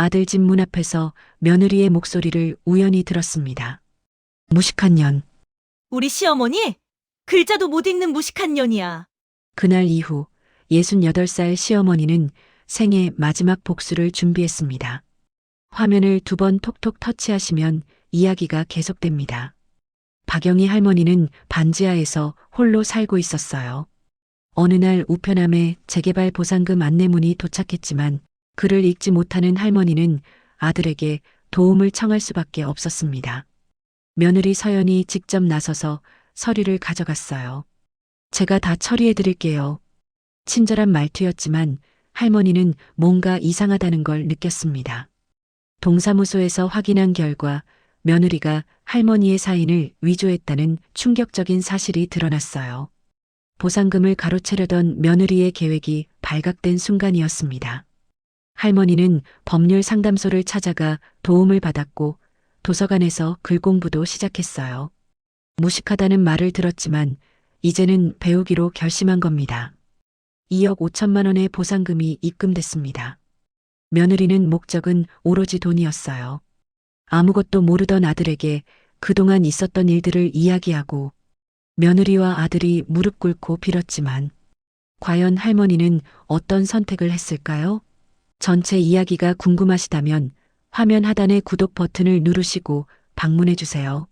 아들 집 문 앞에서 며느리의 목소리를 우연히 들었습니다. 무식한 년. 우리 시어머니? 글자도 못 읽는 무식한 년이야. 그날 이후 68살 시어머니는 생애 마지막 복수를 준비했습니다. 화면을 두 번 톡톡 터치하시면 이야기가 계속됩니다. 박영희 할머니는 반지하에서 홀로 살고 있었어요. 어느 날 우편함에 재개발 보상금 안내문이 도착했지만 글을 읽지 못하는 할머니는 아들에게 도움을 청할 수밖에 없었습니다. 며느리 서연이 직접 나서서 서류를 가져갔어요. 제가 다 처리해 드릴게요. 친절한 말투였지만 할머니는 뭔가 이상하다는 걸 느꼈습니다. 동사무소에서 확인한 결과 며느리가 할머니의 사인을 위조했다는 충격적인 사실이 드러났어요. 보상금을 가로채려던 며느리의 계획이 발각된 순간이었습니다. 할머니는 법률 상담소를 찾아가 도움을 받았고 도서관에서 글 공부도 시작했어요. 무식하다는 말을 들었지만 이제는 배우기로 결심한 겁니다. 2억 5천만 원의 보상금이 입금됐습니다. 며느리는 목적은 오로지 돈이었어요. 아무것도 모르던 아들에게 그동안 있었던 일들을 이야기하고 며느리와 아들이 무릎 꿇고 빌었지만 과연 할머니는 어떤 선택을 했을까요? 전체 이야기가 궁금하시다면 화면 하단의 구독 버튼을 누르시고 방문해 주세요.